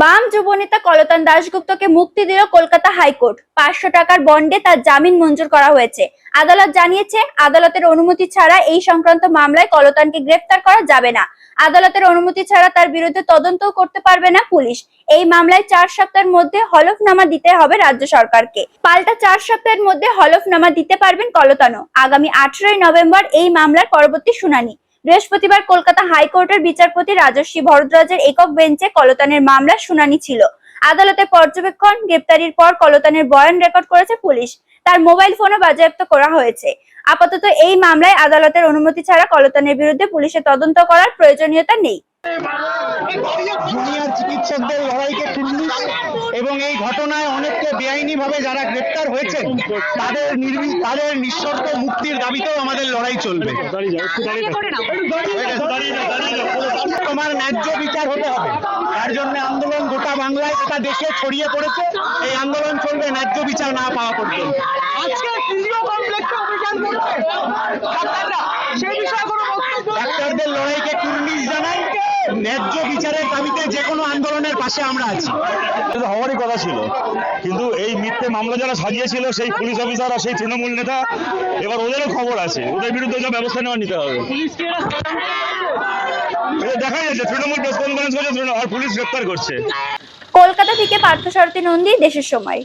বাম যুবনেতা কলতান দাশগুপ্তকে মুক্তি দিল কলকাতা হাইকোর্ট। পাঁচশো টাকার বন্ডে তার জামিন মঞ্জুর করা হয়েছে। আদালত জানিয়েছে, আদালতের অনুমতি ছাড়া এই সংক্রান্ত মামলায় কলতানকে গ্রেফতার করা যাবে না। আদালতের অনুমতি ছাড়া তার বিরুদ্ধে তদন্তও করতে পারবে না পুলিশ। এই মামলায় চার সপ্তাহের মধ্যে হলফনামা দিতে হবে রাজ্য সরকারকে। পাল্টা চার সপ্তাহের মধ্যে হলফনামা দিতে পারবেন কলতানও। আগামী আঠারোই নভেম্বর এই মামলার পরবর্তী শুনানি। বৃহস্পতিবার কলকাতা হাইকোর্টের বিচারপতি রাজস্বী ভরদ্রাজের একক বেঞ্চে কলতানের মামলার শুনানি ছিল। আদালতে পর্যবেক্ষণ, গ্রেপ্তারির পর কলতানের বয়ান রেকর্ড করেছে পুলিশ। তার মোবাইল ফোনও বাজেয়াপ্ত করা হয়েছে। আপাতত এই মামলায় আদালতের অনুমতি ছাড়া কলতানের বিরুদ্ধে পুলিশের তদন্ত করার প্রয়োজনীয়তা নেই। জুনিয়র চিকিৎসকদের লড়াইকে তুল্লি এবং এই ঘটনায় অনেককে বেআইনি ভাবে যারা গ্রেপ্তার হয়েছেন, তাদের তাদের নিঃশর্ত মুক্তির দাবিতেও আমাদের লড়াই চলবে। তোমার ন্যায্য বিচার হতে হবে। তার জন্য আন্দোলন গোটা বাংলায় গোটা দেশে ছড়িয়ে পড়েছে। এই আন্দোলন চলবে ন্যায্য বিচার না পাওয়া পর্যন্ত। আজকে ন্যায্য বিচারের দাবিতে যে কোনো আন্দোলনের পাশে আমরা আছি। হওয়ারই কথা ছিল। কিন্তু এই মিথ্যে মামলা যারা সাজিয়েছিল সেই পুলিশ অফিসার আর সেই তৃণমূল নেতা এবার ওদেরও খবর আছে। ওদের বিরুদ্ধে যা ব্যবস্থা নেওয়া নিতে হবে। এটা দেখা যাচ্ছে তৃণমূল প্রেস কনফারেন্স করছে আর পুলিশ গ্রেপ্তার করছে। কলকাতা থেকে পার্থসারথী নন্দী দেশের সময়।